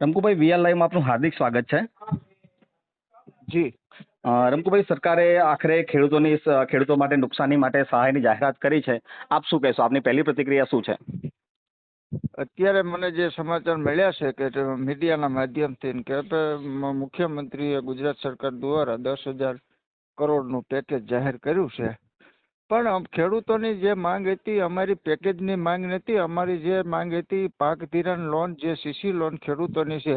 રમકુભાઈ VR લાઈવમાં આપનું હાર્દિક સ્વાગત છે. જી. રમકુભાઈ સરકારે આખરે ખેડૂતોની ખેડૂતો માટે નુકસાની માટે સહાયની જાહેરાત કરી છે. આપ શું કહેશો? આપની પહેલી પ્રતિક્રિયા શું છે? અત્યારે મને જે સમાચાર મળ્યા છે કે મીડિયાના માધ્યમથી કે મુખ્યમંત્રીએ ગુજરાત સરકાર દ્વારા દસ હજાર કરોડનું પેકેજ જાહેર કર્યું છે. પણ ખેડૂતોની જે માંગ હતી, અમારી પેકેજની માંગ નથી, અમારી જે માંગ હતી, પાક ધિરાણ લોન જે સીસી લોન ખેડૂતોની છે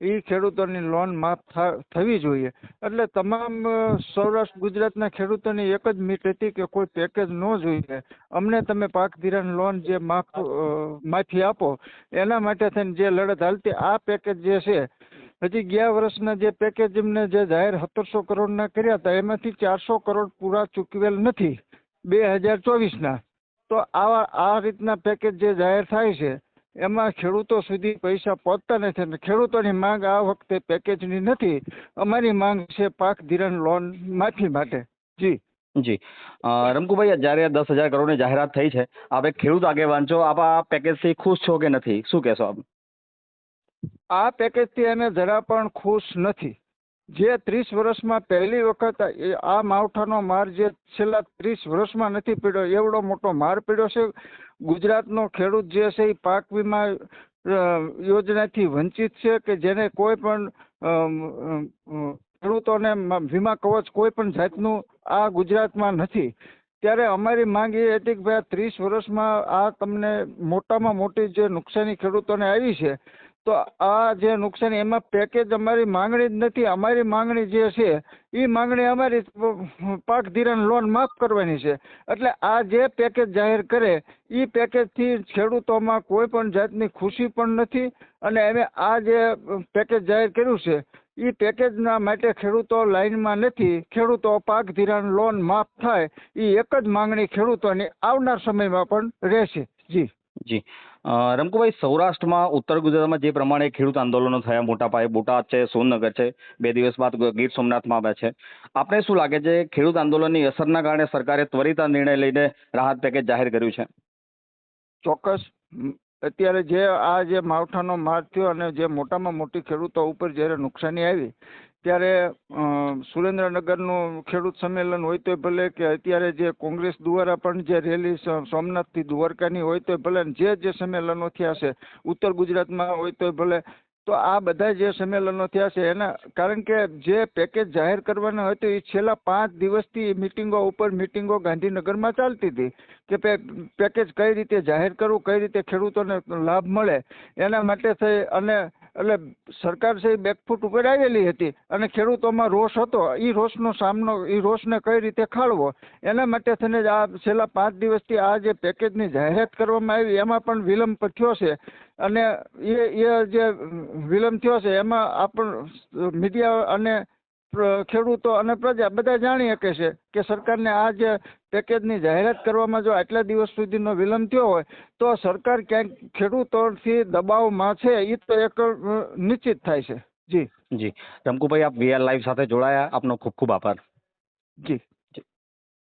એ ખેડૂતોની લોન માફ થવી જોઈએ. એટલે તમામ સૌરાષ્ટ્ર ગુજરાતના ખેડૂતોની એક જ મીટ હતી કે કોઈ પેકેજ ન જોઈએ. અમને તમે પાક ધિરાણ લોન જે માફ માફી આપો, એના માટે થઈને જે લડત હાલતી, આ પેકેજ જે છે, હજી ગયા વર્ષના જે પેકેજ એમને જે જાહેર સત્તરસો કરોડના કર્યા હતા, એમાંથી ચારસો કરોડ પૂરા ચૂકવેલ નથી. બે હજાર ચોવીસના. તો આવા આ રીતના પેકેજ જે જાહેર થાય છે એમાં ખેડૂતો સુધી પૈસા પહોંચતા નથી અને ખેડૂતોની માંગ આ વખતે પેકેજની નથી. અમારી માંગ છે પાક ધિરાણ લોન માફી માટે. જી. જી. રમકુભાઈ જ્યારે દસ હજાર કરોડની જાહેરાત થઈ છે આપ એક ખેડૂત આગેવાન છો. આપ આ પેકેજથી ખુશ છો કે નથી? શું કહેશો આપ? આ પેકેજથી અમે જરા પણ ખુશ નથી. જે ત્રીસ વર્ષમાં પહેલી વખત આ માવઠાનો માર જે છેલ્લા ત્રીસ વર્ષમાં નથી પીડ્યો, એવડો મોટો માર પીડ્યો છે. ગુજરાતનો ખેડૂત જે છે એ પાક વીમા યોજનાથી વંચિત છે કે જેને કોઈ પણ ખેડૂતોને વીમા કવચ કોઈ પણ જાતનું આ ગુજરાતમાં નથી. ત્યારે અમારી માંગ એ હતી કે ભાઈ ત્રીસ વર્ષમાં આ તમને મોટામાં મોટી જે નુકસાની ખેડૂતોને આવી છે તો આ જે નુકસાન એમાં પેકેજ અમારી માંગણી જ નથી, અમારી માંગણી જે છે એ માંગણી અમારી પાક ધિરાણ લોન માફ કરવાની છે. એટલે આ જે પેકેજ જાહેર કરે એ પેકેજથી ખેડૂતોમાં કોઈ પણ જાતની ખુશી પણ નથી અને અમે આ જે પેકેજ જાહેર કર્યું છે એ પેકેજના માટે ખેડૂતો લાઇનમાં નથી, ખેડૂતો પાક ધિરાણ લોન માફ થાય એ એક જ માંગણી ખેડૂતોની આવનાર સમયમાં પણ રહેશે. જી. જી. રમકુભાઈ, સૌરાષ્ટ્રમાં ઉત્તર ગુજરાતમાં જે પ્રમાણે ખેડૂત આંદોલનો થયા, મોટા પાયે બોટાદ છે, સોનનગર છે, બે દિવસ બાદ ગીર સોમનાથમાં આવ્યા છે. આપને શું લાગે છે, ખેડૂત આંદોલનની અસરના કારણે સરકારે ત્વરિત નિર્ણય લઈને રાહત પેકેજ જાહેર કર્યું છે? ચોક્કસ. અત્યારે જે આ જે માવઠાનો માર થયો અને જે મોટામાં મોટી ખેડૂતો ઉપર જ્યારે નુકસાની આવી, ત્યારે સુરેન્દ્રનગરનું ખેડૂત સંમેલન હોય તોય ભલે કે અત્યારે જે કોંગ્રેસ દ્વારા પણ જે રેલી સોમનાથથી દ્વારકાની હોય તોય ભલે જે જે સંમેલનો થયા છે ઉત્તર ગુજરાતમાં હોય તોય ભલે તો આ બધા જે સંમેલનો થયા છે, એના કારણ કે જે પેકેજ જાહેર કરવાના હતું એ છેલ્લા પાંચ દિવસથી મિટિંગો ઉપર મિટિંગો ગાંધીનગરમાં ચાલતી હતી કે પેકેજ કઈ રીતે જાહેર કરવું, કઈ રીતે ખેડૂતોને લાભ મળે, એના માટે થઈ અને એટલે સરકાર છે બેકફૂટ ઉપર આવેલી હતી અને ખેડૂતોમાં રોષ હતો. એ રોષનો સામનો એ રોષને કઈ રીતે ખાળવો? એના માટે થઈને જ આ છેલ્લા પાંચ દિવસથી આ જે પેકેજની જાહેરાત કરવામાં આવી, એમાં પણ વિલંબ થયો છે. અને એ એ જે વિલંબ થયો છે, એમાં આપણ, મીડિયા અને ખેડૂતો અને પ્રજા બધા જાણી શકે છે કે સરકારને આ જે પેકેજની જાહેરાત કરવામાં જો આટલા દિવસ સુધીનો વિલંબ થયો હોય તો સરકાર ક્યાંક ખેડૂતોથી દબાવમાં છે એ તો એક નિશ્ચિત થાય છે. જી. જી. રમકુભાઈ આપ વીઆર લાઈવ સાથે જોડાયા. આપનો ખૂબ ખૂબ આભાર. જી.